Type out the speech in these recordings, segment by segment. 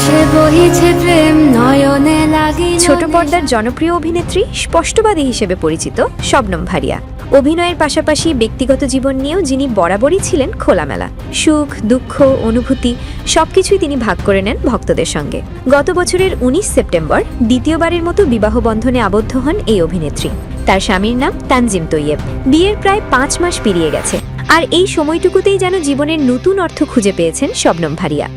আকাশে বহিছে প্রেম নয়নে লাগি ছোট পর্দার জনপ্রিয় অভিনেত্রী স্পষ্টবাদী হিসেবে পরিচিত শবনম ভারিয়া। অভিনয়ের পাশাপাশি ব্যক্তিগত জীবন নিয়েও যিনি বরাবরই ছিলেন খোলামেলা। সুখ দুঃখ অনুভূতি সবকিছুই তিনি ভাগ করে নেন ভক্তদের সঙ্গে। গত বছরের উনিশ সেপ্টেম্বর দ্বিতীয়বারের মতো বিবাহ বন্ধনে আবদ্ধ হন এই অভিনেত্রী। তার স্বামীর নাম তানজিম তৈয়েব। বিয়ের প্রায় পাঁচ মাস পেরিয়ে গেছে। আর এই সময়টুকুতেই যেন জীবনের নতুন অর্থ খুঁজে পেয়েছেন শবনম ভারিয়া।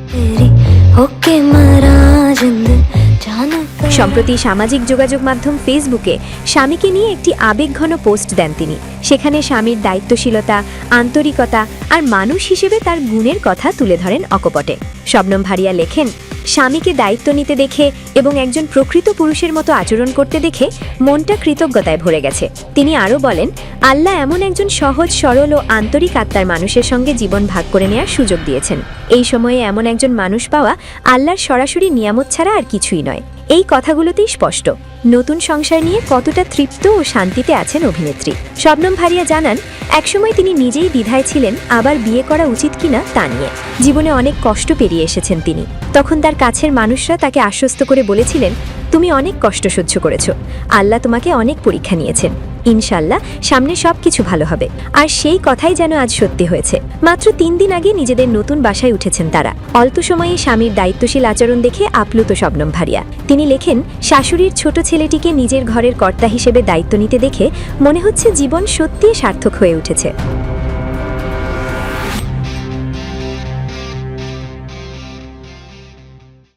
সম্প্রতি সামাজিক যোগাযোগ মাধ্যম ফেসবুকে স্বামীকে নিয়ে একটি আবেগঘন পোস্ট দেন তিনি। সেখানে স্বামীর দায়িত্বশীলতা, আন্তরিকতা আর মানুষ হিসেবে তার গুণের কথা তুলে ধরেন অকপটে। শবনম ভারিয়া লেখেন, স্বামীকে দায়িত্ব নিতে দেখে এবং একজন প্রকৃত পুরুষের মতো আচরণ করতে দেখে মনটা কৃতজ্ঞতায় ভরে গেছে। তিনি আরও বলেন আল্লাহ এমন একজন সহজ, সরল ও আন্তরিক আত্মার মানুষের সঙ্গে জীবন ভাগ করে নেওয়ার সুযোগ দিয়েছেন। এই সময়ে এমন একজন মানুষ পাওয়া আল্লাহর সরাসরি নিয়ামত ছাড়া আর কিছুই নয়। এই কথাগুলোতেই স্পষ্ট। নতুন সংসার নিয়ে কতটা তৃপ্ত ও শান্তিতে আছেন অভিনেত্রী। শবনম ভারিয়া জানান, একসময় তিনি নিজেই দ্বিধায় ছিলেন, আবার বিয়ে করা উচিত কিনা তা নিয়ে। জীবনে অনেক কষ্ট পেরিয়ে এসেছেন তিনি। তখন তার কাছের মানুষরা তাকে আশ্বস্ত করে বলেছিলেন তুমি অনেক কষ্ট সহ্য করেছ। আল্লাহ তোমাকে অনেক পরীক্ষা নিয়েছেন। ইনশাল্লাহ সামনে সব কিছু ভালো হবে। আর সেই কথাই যেন আজ সত্যি হয়েছে। মাত্র তিন দিন আগে নিজেদের নতুন বাসায় উঠেছেন তারা। অল্প সময়ে স্বামীর দায়িত্বশীল আচরণ দেখে আপ্লুত শবনম ভারিয়া। তিনি লেখেন, শাশুড়ির ছোট ছেলেটিকে নিজের ঘরের কর্তা হিসেবে দায়িত্ব নিতে দেখে মনে হচ্ছে জীবন সত্যিই সার্থক হয়ে উঠেছে।